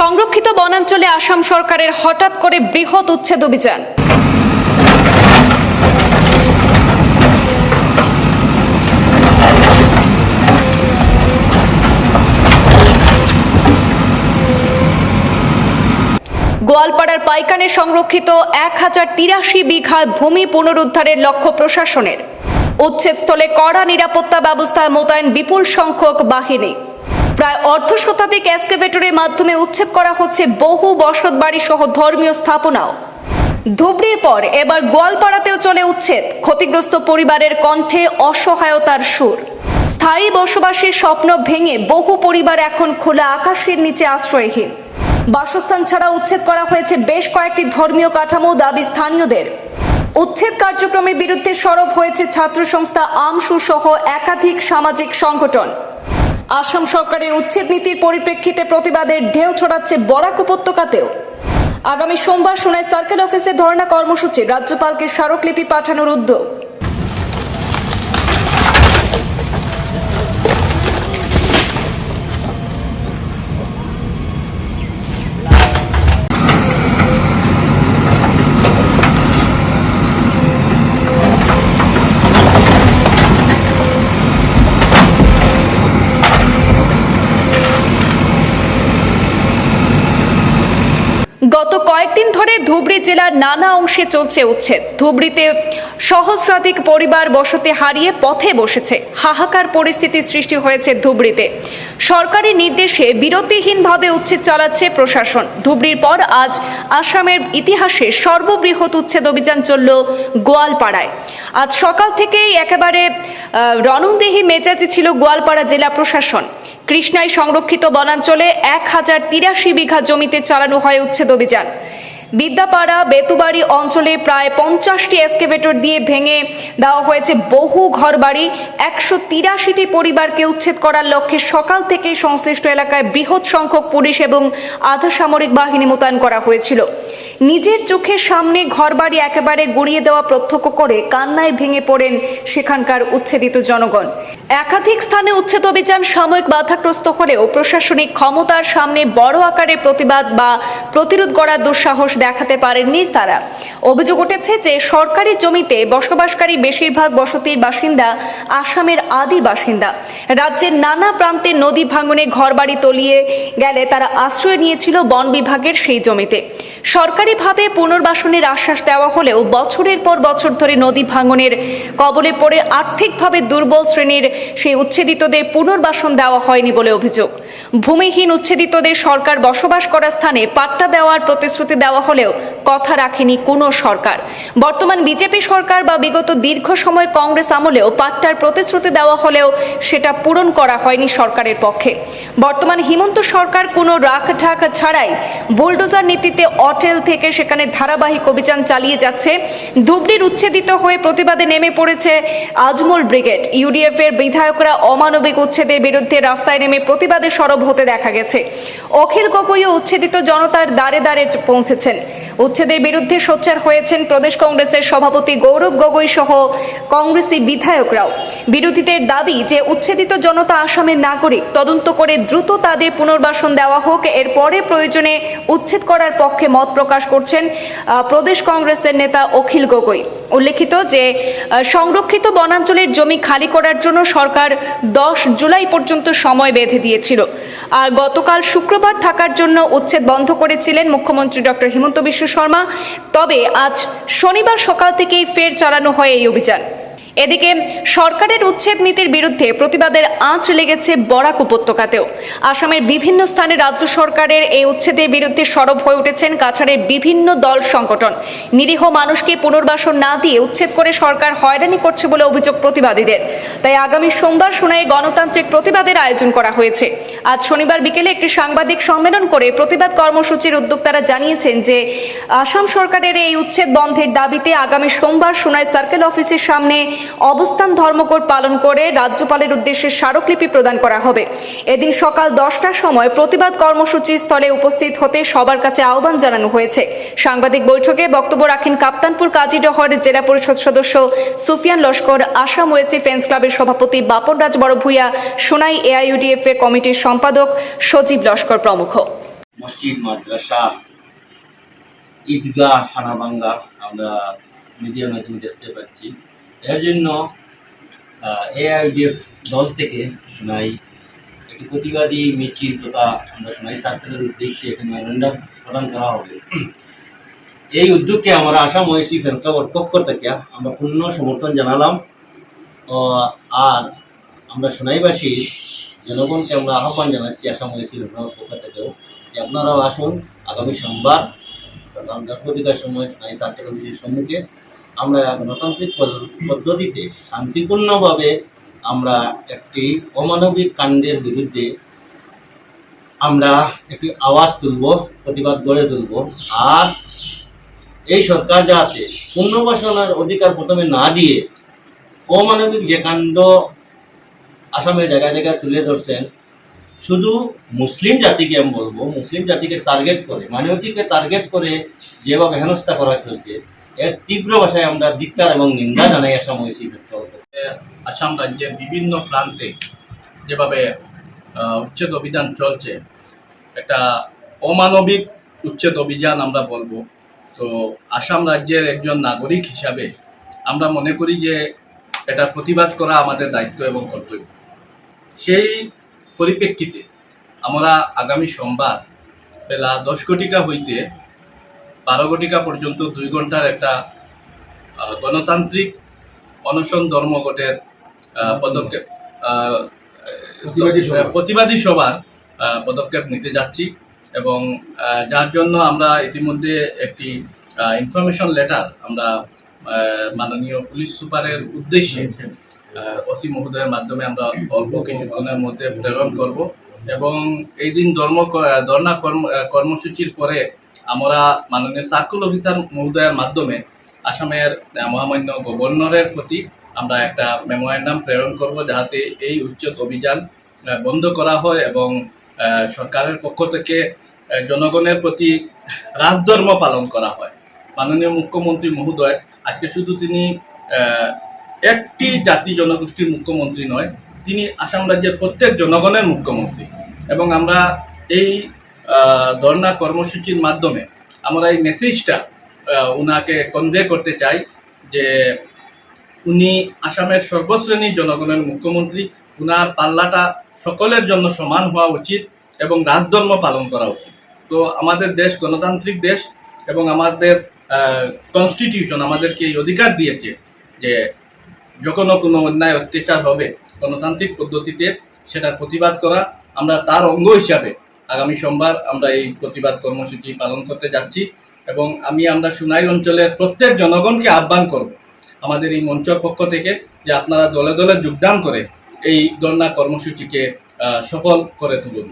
সংরক্ষিত বনাঞ্চলে আসাম সরকারের হঠাৎ করে বৃহৎ উচ্ছেদ অভিযান। গোয়ালপাড়ার পাইকানে সংরক্ষিত এক হাজার তিরাশি বিঘা ভূমি পুনরুদ্ধারের লক্ষ্য প্রশাসনের। উচ্ছেদস্থলে কড়া নিরাপত্তা ব্যবস্থায় মোতায়েন বিপুল সংখ্যক বাহিনী। প্রায় অর্ধ শতাধিক এক্সকেভেটরের মাধ্যমে উচ্ছেদ করা হচ্ছে বহু বসত বাড়ি সহ ধর্মীয় স্থাপনাও। ধুবড়ির পর এবার গোয়ালপাড়াতেও চলে উচ্ছেদ, ক্ষতিগ্রস্ত পরিবারের কণ্ঠে অসহায়তার সুর। স্থায়ী বসবাসের স্বপ্ন ভেঙে বহু পরিবার এখন খোলা আকাশের নিচে আশ্রয়হীন। বাসস্থান ছাড়া উচ্ছেদ করা হয়েছে বেশ কয়েকটি ধর্মীয় কাঠামো দাবি স্থানীয়দের। উচ্ছেদ কার্যক্রমের বিরুদ্ধে সরব হয়েছে ছাত্র সংস্থা আমসু সহ একাধিক সামাজিক সংগঠন। আসাম সরকারের উচ্ছেদ নীতির পরিপ্রেক্ষিতে প্রতিবাদের ঢেউ ছড়াচ্ছে বরাক উপত্যকাতেও। আগামী সোমবার সোনায় সার্কেল অফিসে ধর্ণা কর্মসূচি, রাজ্যপালকে স্মারকলিপি পাঠানোর উদ্যোগ। ধুবড়ি জেলার নানা অংশে চলছে উচ্ছেদ। ধুবড়িতে সহস্রাধিক পরিবার বসতি হারিয়ে পথে বসেছে। হাহাকার পরিস্থিতি সৃষ্টি হয়েছে ধুবড়িতে। সরকারি নির্দেশে বিরতিহীনভাবে উচ্ছেদ চালাচ্ছে প্রশাসন। ধুবড়ির পর আজ আসামের ইতিহাসে সর্ববৃহৎ উচ্ছেদ অভিযান চলল গোয়ালপাড়ায়। আজ সকাল থেকেই একেবারে আহ, রণংদেহী মেজাজে ছিল গোয়ালপাড়া জেলা প্রশাসন। কৃষ্ণায় সংরক্ষিত বনাঞ্চলে এক হাজার তিরাশি বিঘা জমিতে চালানো হয় উচ্ছেদ অভিযান। বিদ্যাপাড়া বেতুবাড়ি অঞ্চলে প্রায় পঞ্চাশটি এসকেভেটর দিয়ে ভেঙে দেওয়া হয়েছে বহু ঘরবাড়ি। একশো তিরাশিটি পরিবারকে উচ্ছেদ করার লক্ষ্যে সকাল থেকে সংশ্লিষ্ট এলাকায় বৃহৎ সংখ্যক পুলিশ এবং আধা সামরিক বাহিনী মোতায়েন করা হয়েছিল। নিজের চোখের সামনে ঘরবাড়ি একেবারে গড়িয়ে দেওয়া প্রত্যক্ষ করে কান্নায় ভেঙে পড়েন সেখানকার উচ্ছেদিত জনগণ। একাধিক স্থানে উচ্ছেদ অভিযান সাময়িক বাধাগ্রস্ত হলেও প্রশাসনিক ক্ষমতার সামনে বড় আকারে প্রতিবাদ বা প্রতিরোধ করার দুঃসাহস দেখাতে পারেননি তারা। অভিযোগ উঠেছে যে, সরকারি জমিতে বসবাসকারী বেশিরভাগ বসতির বাসিন্দা আসামের আদি বাসিন্দা। রাজ্যের নানা প্রান্তে নদী ভাঙনে ঘরবাড়ি তলিয়ে গেলে তারা আশ্রয় নিয়েছিল বন বিভাগের সেই জমিতে। সরকারিভাবে পুনর্বাসনের আশ্বাস দেওয়া হলেও বছরের পর বছর ধরে নদী ভাঙনের কবলে পড়ে আর্থিকভাবে দুর্বল শ্রেণির সেই উচ্ছেদিতদের পুনর্বাসন দেওয়া হয়নি বলে অভিযোগ। ভূমিহীন উচ্ছেদিতদের সরকার বসবাস করার স্থানে পাট্টা দেওয়ার প্রতিশ্রুতি দেওয়া হলেও কথা রাখেনি কোনো সরকার। বর্তমান বিজেপি সরকার বা বিগত দীর্ঘ সময় কংগ্রেস আমলেও পাট্টার প্রতিশ্রুতি দেওয়া হলেও সেটা পূরণ করা হয়নি সরকারের পক্ষে। বর্তমান হিমন্ত সরকার কোনো রাখ ঢাক ছাড়াই বুলডোজার নীতিতে অটেল থেকে সেখানে ধারাবাহিক অভিযান চালিয়ে যাচ্ছে। ধুবড়ির উচ্ছেদিত হয়ে প্রতিবাদে নেমে পড়েছে আজমল ব্রিগেড। ইউডিএফ এর বিধায়করা অমানবিক উচ্ছেদের বিরুদ্ধে রাস্তায় নেমে প্রতিবাদে সরব হতে দেখা গেছে। অখিল গগৈও উচ্ছেদিত জনতার দ্বারে দ্বারে পৌঁছেছেন। উচ্ছেদের বিরুদ্ধে সোচ্চার হয়েছেন প্রদেশ কংগ্রেসের সভাপতি গৌরব গগৈ সহ কংগ্রেসি বিধায়করাও। বিরোধীদের দাবি যে উচ্ছেদিত জনতা আসামের নাগরিক তদন্ত করে দ্রুত তাদের পুনর্বাসন দেওয়া হোক, এরপরে প্রয়োজনে উচ্ছেদ করার পক্ষে মত প্রকাশ করছেন প্রদেশ কংগ্রেসের নেতা অখিল গগৈ। উল্লেখিত যে সংরক্ষিত বনাঞ্চলের জমি খালি করার জন্য সরকার দশ জুলাই পর্যন্ত সময় বেঁধে দিয়েছিল। আর গতকাল শুক্রবার থাকার জন্য উচ্ছেদ বন্ধ করেছিলেন মুখ্যমন্ত্রী ডক্টর হিমন্ত বিশ্ব শর্মা। তবে আজ শনিবার সকাল থেকেই ফের চালানো হয় এই অভিযান। এদিকে সরকারের উচ্ছেদ নীতির বিরুদ্ধে প্রতিবাদের আঁচ লেগেছে বরাক উপত্যকাতেও। আসামের বিভিন্ন স্থানে রাজ্য সরকারের এই উচ্ছেদের বিরুদ্ধে সরব হয়ে উঠেছেন কাছাড়ের বিভিন্ন দল সংগঠন। নিরীহ মানুষকে পুনর্বাসন না দিয়ে উচ্ছেদ করে সরকার হয়রানি করছে বলে অভিযোগ প্রতিবাদীদের। তাই আগামী সোমবার সোনায় গণতান্ত্রিক প্রতিবাদের আয়োজন করা হয়েছে। আজ শনিবার বিকেলে একটি সাংবাদিক সম্মেলন করে প্রতিবাদ কর্মসূচির উদ্যোক্তারা জানিয়েছেন যে, আসাম সরকারের এই উচ্ছেদ বন্ধের দাবিতে আগামী সোমবার সোনাই সার্কেল অফিসের সামনে অবস্থান ধর্মঘট পালন করে রাজ্যপালের উদ্দেশ্যে স্মারকলিপি প্রদান করা হবে। এদিন সকাল দশটার সময় প্রতিবাদ কর্মসূচি স্থলে উপস্থিত হতে সবার কাছে আহ্বান জানানো হয়েছে। সাংবাদিক বৈঠকে বক্তব্য রাখেন কাপ্তানপুর কাজীডহরের জেলা পরিষদ সদস্য সুফিয়ান লস্কর, আসাম ওয়েসি ফ্রেন্ডস ক্লাবের সভাপতি বাপন রাজ বড়ভূয়া সোনাই এআইইউডিএফ এর কমিটির সম্পাদক সজীব লস্কর প্রমুখ। মসজিদ, মাদ্রাসা, ঈদগাহ, হানাবাঙ্গা আমরা মিডিয়ার মাধ্যমে দেখতে পাচ্ছি। এর জন্য এআইডিএফ দল থেকে সোনাই একটি প্রতিবাদী মিছিল, তথা আমরা সোনাই ছাত্রদের উদ্দেশ্যে একটি মেমোরেন্ডাম প্রদান করা হবে। এই উদ্যোগকে আমরা আসাম ওয়েসি ফ্রেন্স ক্লাবের পক্ষ থেকে আমরা পূর্ণ সমর্থন জানালাম। আর আমরা সোনাইবাসী জনগণকে আমরা আহ্বান জানাচ্ছি আসাম ওয়েসি ফ্রেন্স পক্ষ থেকেও যে আপনারাও আসুন। আগামী সোমবার, সকাল বৃহস্পতিবার সময় সোনাই অফিসের সম্মুখে। আমরা গণতান্ত্রিক পদ্ধ- পদ্ধতিতে শান্তিপূর্ণভাবে আমরা একটি অমানবিক কাণ্ডের বিরুদ্ধে আমরা একটি আওয়াজ তুলব, প্রতিবাদ গড়ে তুলব। আর এই সরকার যাতে পুনর্বাসনের অধিকার প্রথমে না দিয়ে অমানবিক যে কাণ্ড আসামের জায়গায় জায়গায় তুলে ধরছেন, শুধু মুসলিম জাতিকে আমি বলব, মুসলিম জাতিকে টার্গেট করে মাইনরিটিকে টার্গেট করে যেভাবে হেনস্থা করা চলছে এর তীব্র ভাষায় আমরা ধিক্কার এবং নিন্দা জানাই আসাম ওইসি আসাম রাজ্যের বিভিন্ন প্রান্তে যেভাবে উচ্ছেদ অভিযান চলছে, একটা অমানবিক উচ্ছেদ অভিযান আমরা বলব। তো আসাম রাজ্যের একজন নাগরিক হিসাবে আমরা মনে করি যে এটা প্রতিবাদ করা আমাদের দায়িত্ব এবং কর্তব্য। সেই পরিপ্রেক্ষিতে আমরা আগামী সোমবার বেলা দশ কোটিকা হইতে বারো ঘটিকা পর্যন্ত দুই ঘণ্টার একটা গণতান্ত্রিক অনশন ধর্মঘটের পদক্ষেপ প্রতিবাদী সভা। সভার পদক্ষেপ নিতে যাচ্ছি এবং যার জন্য আমরা ইতিমধ্যে একটি ইনফরমেশন লেটার আমরা মাননীয় পুলিশ সুপারের উদ্দেশ্যে ওসি মহোদয়ের মাধ্যমে আমরা অল্প কিছুক্ষণের মধ্যে প্রেরণ করব। এবং এই দিন ধর্ম ধর্ণা কর্ম কর্মসূচির পরে আমরা মাননীয় সার্কুল অফিসার মহোদয়ের মাধ্যমে আসামের মহামান্য গভর্নরের প্রতি আমরা একটা মেমোরেন্ডাম প্রেরণ করব যাতে এই উচ্চত অভিযান বন্ধ করা হয় এবং সরকারের পক্ষ থেকে জনগণের প্রতি রাজধর্ম পালন করা হয়। মাননীয় মুখ্যমন্ত্রী মহোদয়, আজকে শুধু তিনি একটি জাতি জনগোষ্ঠীর মুখ্যমন্ত্রী নয়, তিনি আসাম রাজ্যের প্রত্যেক জনগণের মুখ্যমন্ত্রী। এবং আমরা এই ধর্ণা কর্মসূচির মাধ্যমে আমরা এই মেসেজটা উনাকে কনভে করতে চাই যে উনি আসামের সর্বশ্রেণীর জনগণের মুখ্যমন্ত্রী, উনার পাল্লাটা সকলের জন্য সমান হওয়া উচিত এবং রাজধর্ম পালন করা উচিত। তো আমাদের দেশ গণতান্ত্রিক দেশ এবং আমাদের কনস্টিটিউশন আমাদেরকে এই অধিকার দিয়েছে যে যখনও কোনো অন্যায় অত্যাচার হবে, গণতান্ত্রিক পদ্ধতিতে সেটার প্রতিবাদ করা আমরা তার অঙ্গ হিসাবে আগামী সোমবার আমরা এই প্রতিবাদ কর্মসূচি পালন করতে যাচ্ছি এবং আমি আমরা সুনাই অঞ্চলের প্রত্যেক জনগণকে আহ্বান করব আমাদের এই মঞ্চের পক্ষ থেকে যে আপনারা দলে দলে যোগদান করে এই ধর্ণা কর্মসূচিকে সফল করে তুলুন।